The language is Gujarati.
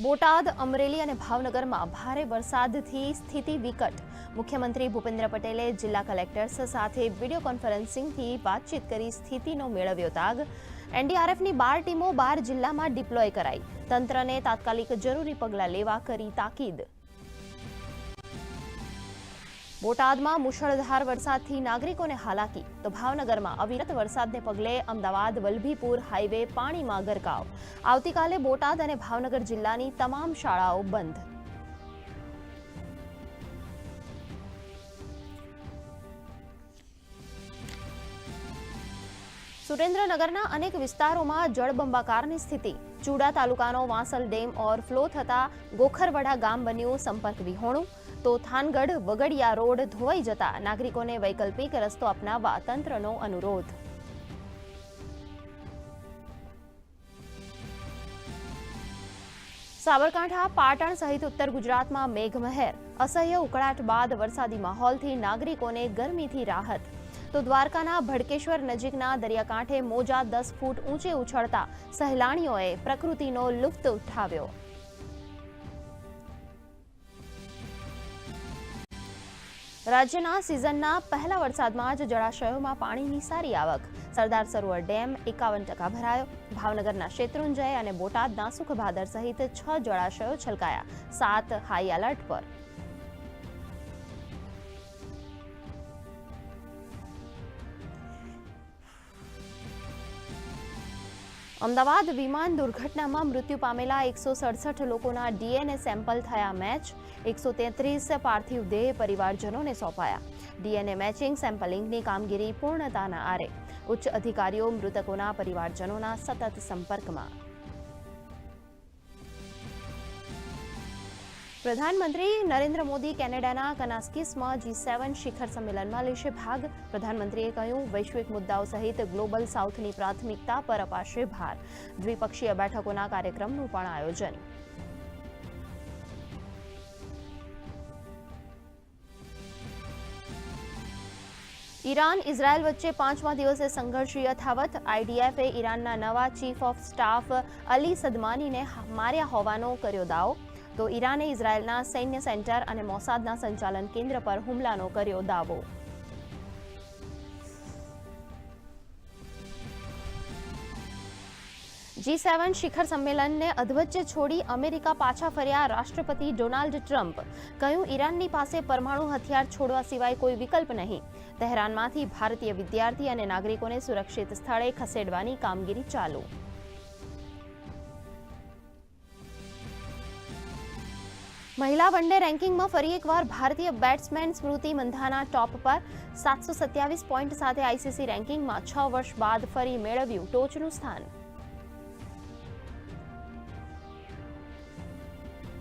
બોટાદ, અમરેલી અને ભાવનગરમાં ભારે વરસાદથી સ્થિતિ વિકટ. મુખ્યમંત્રી ભૂપેન્દ્ર પટેલે જિલ્લા કલેક્ટર્સ સાથે વીડિયો કોન્ફરન્સિંગથી વાતચીત કરી સ્થિતિનો મેળવ્યો તાગ. એનડીઆરએફની બાર ટીમો બાર જિલ્લામાં ડિપ્લોય કરાઈ. તંત્રને તાત્કાલિક જરૂરી પગલાં લેવા કરી તાકીદ. બોટાદમાં મુશળધાર વરસાદથી નાગરિકોને હાલાકી. તો ભાવનગરમાં અવિરત વરસાદને પગલે અમદાવાદ, વલભીપુર હાઈવે પાણીમાં ગરકાવ. આવતીકાલે બોટાદ અને ભાવનગર જિલ્લાની તમામ શાળાઓ બંધ. સુરેન્દ્રનગરના અનેક વિસ્તારોમાં જળબંબાકારની સ્થિતિ. ચૂડા તાલુકાનો વાંસલ ડેમ ઓવરફ્લો થતા ગોખરવડા ગામ બન્યું સંપર્ક વિહોણું. તો થાનગઢ વગડિયા રોડ ધોવાઈ જતા નાગરિકોને વૈકલ્પિક રસ્તો અપનાવવા તંત્રનો અનુરોધ. સાબરકાંઠા, પાટણ સહિત ઉત્તર ગુજરાતમાં મેઘમહેર. અસહ્ય ઉકળાટ બાદ વરસાદી માહોલથી નાગરિકોને ગરમીથી રાહત. તો દ્વારકાના ભડકેશ્વર નજીકના દરિયાકાંઠે મોજા દસ ફૂટ ઊંચે ઉછળતા સહેલાણીઓએ પ્રકૃતિનો લુપ્ત ઉઠાવ્યો. રાજ્યના સિઝનના પહેલા વરસાદમાં જ જળાશયોમાં પાણીની સારી આવક. સરદાર સરોવર ડેમ એકાવન ટકા ભરાયો. ભાવનગરના શેત્રુંજય અને બોટાદના સુખભાદર સહિત છ જળાશયો છલકાયા. સાત હાઈ એલર્ટ પર. અમદાવાદ વિમાન દુર્ઘટનામાં મૃત્યુ પામેલા એકસો સડસઠ લોકોના ડીએનએ સેમ્પલ થયા મેચ. એકસો તેત્રીસ પાર્થિવ દેહ પરિવારજનોને સોંપાયા. ડીએનએ મેચિંગ સેમ્પલિંગની કામગીરી પૂર્ણતાના આરે. ઉચ્ચ અધિકારીઓ મૃતકોના પરિવારજનોના સતત સંપર્કમાં. પ્રધાનમંત્રી નરેન્દ્ર મોદી કેનેડાના કનાસ્કિસમાં જી સેવન શિખર સંમેલનમાં લેશે ભાગ. પ્રધાનમંત્રીએ કહ્યું, વૈશ્વિક મુદ્દાઓ સહિત ગ્લોબલ સાઉથની પ્રાથમિકતા પર અપાશે ભાર. દ્વિપક્ષીય બેઠકોના કાર્યક્રમનું પણ આયોજન. ઈરાન, ઇઝરાયલ વચ્ચે પાંચમા દિવસે સંઘર્ષ યથાવત. આઈડીએફે ઈરાનના નવા ચીફ ઓફ સ્ટાફ અલી સદમાનીને માર્યા હોવાનો કર્યો દાવો. તો ઈરાને ઇઝરાયેલના સૈન્ય સેન્ટર અને મોસાદના સંચાલન કેન્દ્ર પર હુમલાનો કર્યો દાવો. જી સેવન શિખર સંમેલનને અધવચ્ચે છોડી અમેરિકા પાછા ફર્યા રાષ્ટ્રપતિ ડોનાલ્ડ ટ્રમ્પ. કહ્યું, ઈરાનની પાસે પરમાણુ હથિયાર છોડવા સિવાય કોઈ વિકલ્પ નહીં. તહેરાનમાંથી ભારતીય વિદ્યાર્થી અને નાગરિકોને સુરક્ષિત સ્થળે ખસેડવાની કામગીરી ચાલુ. મહિલા વનડે રેન્કિંગમાં ફરી એકવાર ભારતીય બેટ્સમેન સ્મૃતિ મંધાના ટોપ પર સાતસો સત્યાવીસ પોઈન્ટ સાથે આઈસીસી રેન્કિંગમાં છ વર્ષ બાદ ફરી મેળવ્યું ટોચનું સ્થાન.